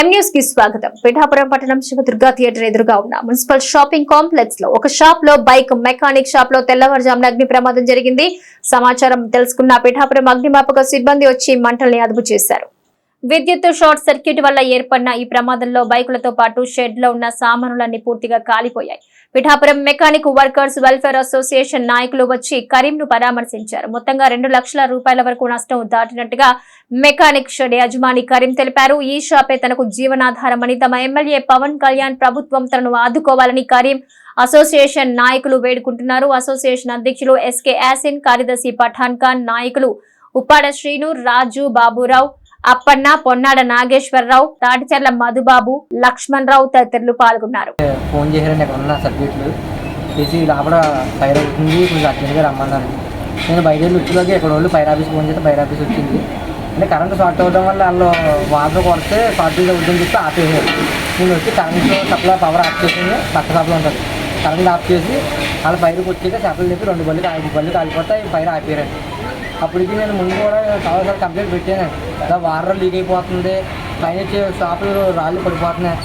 ఎం కి స్వాగతం. పిఠాపురం పట్టణం శివదుర్గా థియేటర్ ఎదురుగా ఉన్న మున్సిపల్ షాపింగ్ కాంప్లెక్స్లో ఒక షాప్లో బైక్ మెకానిక్ షాప్లో తెల్లవారుజామున అగ్ని ప్రమాదం జరిగింది. సమాచారం తెలుసుకున్న పిఠాపురం అగ్నిమాపక సిబ్బంది వచ్చి మంటల్ని అదుపు చేశారు. విద్యుత్ షార్ట్ సర్క్యూట్ వల్ల ఏర్పడిన ఈ ప్రమాదంలో బైకులతో పాటు షెడ్లో ఉన్న సామానులన్నీ పూర్తిగా కాలిపోయాయి. Pithapuram mechanic workers welfare association నాయకులు వచ్చి కరీంను పరామర్శించారు. మొత్తంగా రెండు లక్షల రూపాయల వరకు నష్టం దాటినట్టుగా మెకానిక్ షెడ్ యజమాని కరీం తెలిపారు. ఈ షాపే తనకు జీవనాధారమని తమ ఎమ్మెల్యే పవన్ కళ్యాణ్ ప్రభుత్వం తనను ఆదుకోవాలని కరీం అసోసియేషన్ నాయకులు వేడుకుంటున్నారు. అసోసియేషన్ అధ్యక్షులు ఎస్కే యాసిన్ కార్యదర్శి పఠాన్ ఖాన్ నాయకులు ఉప్పాడ శ్రీను రాజు బాబురావు అప్పన్న పొన్నాడ నాగేశ్వరరావు తాటిచెర్ల మధుబాబు లక్ష్మణ్ రావు తదితరులు పాల్గొన్నారు. ఫోన్ చేశారండి అక్కడ ఉన్న సర్క్యూట్లు. చేసి లోపల ఫైర్ అవుతుంది కొంచెం అర్జెంట్గా రమ్మన్నారు. నేను బయలుదేరి వచ్చేలోకి ఇక్కడ వాళ్ళు ఫైర్ ఆఫీస్ ఫోన్ చేస్తే ఫైర్ ఆఫీస్ వచ్చింది. అంటే కరెంట్ షార్ట్ అవ్వడం వల్ల వాళ్ళు వాటర్ కొడితే షార్ట్ అవుతుందని చెప్పి ఆపేసారు నేను వచ్చి కరెంట్ సప్లై పవర్ ఆఫ్ చేసింది పక్క సప్లై ఉంటుంది. కరెంట్ ఆఫ్ చేసి వాళ్ళ ఫైర్కి వచ్చాక చేపలు చెప్పి రెండు బళ్ళు ఐదు బళ్ళు కాలిపోతే ఫైర్ ఆపారండి అప్పటికి నేను ముందు కూడా చాలాసార్లు కంప్లైంట్ పెట్టానండి వాటర్ లీక్ అయిపోతుంది. పైన షాపులు రాళ్ళు పడిపోతున్నాయి.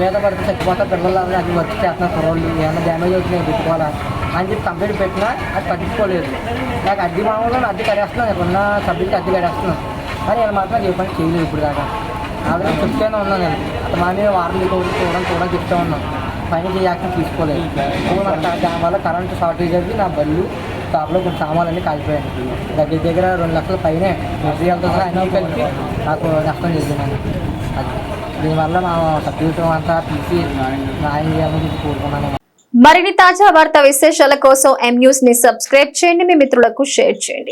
మీద పడితే చచ్చిపోతా పిల్లలు అది వర్క్ చేస్తున్నారు. కుర్రోళ్ళు ఏమైనా డ్యామేజ్ అవుతున్నాయి పెట్టుకోవాలా అని చెప్పి కంప్లైంట్ పెట్టినా అది పట్టించుకోలేదు. నాకు అద్దె మామూలు అద్దె కడేస్తున్నాను నాకు ఉన్న సబ్జెక్ట్ అద్దె కడేస్తున్నాను కానీ నేను మాత్రం ఏ పని చేయలేదు ఇప్పుడు దాకా. ఆల్రెడీ చెప్తూనే ఉన్నాను నేను. అతను మానే వారం లీక్ అవుతుంది. చూడడం చూడడం చెప్తూ ఉన్నాను. పైన యాక్షన్ తీసుకోలేదు. దానివల్ల కరెంట్ షార్టేజ్ అయ్యి నా బళ్ళు స్టాప్లో కొన్ని సామాన్లన్నీ కాలిపోయాయి. దగ్గర దగ్గర రెండు లక్షల పైనే మెటీరియల్తో సహా అన్నీ కలిపి నాకు నష్టం చేసినాను దీనివల్ల మా సభ్యుత్వం అంతా తీసి న్యాయం చేయాలని కోరుకున్నాను. మరిన్ని తాజా వార్తా విశేషాల కోసం ఎం న్యూస్ని సబ్స్క్రైబ్ చేయండి. మీ మిత్రులకు షేర్ చేయండి.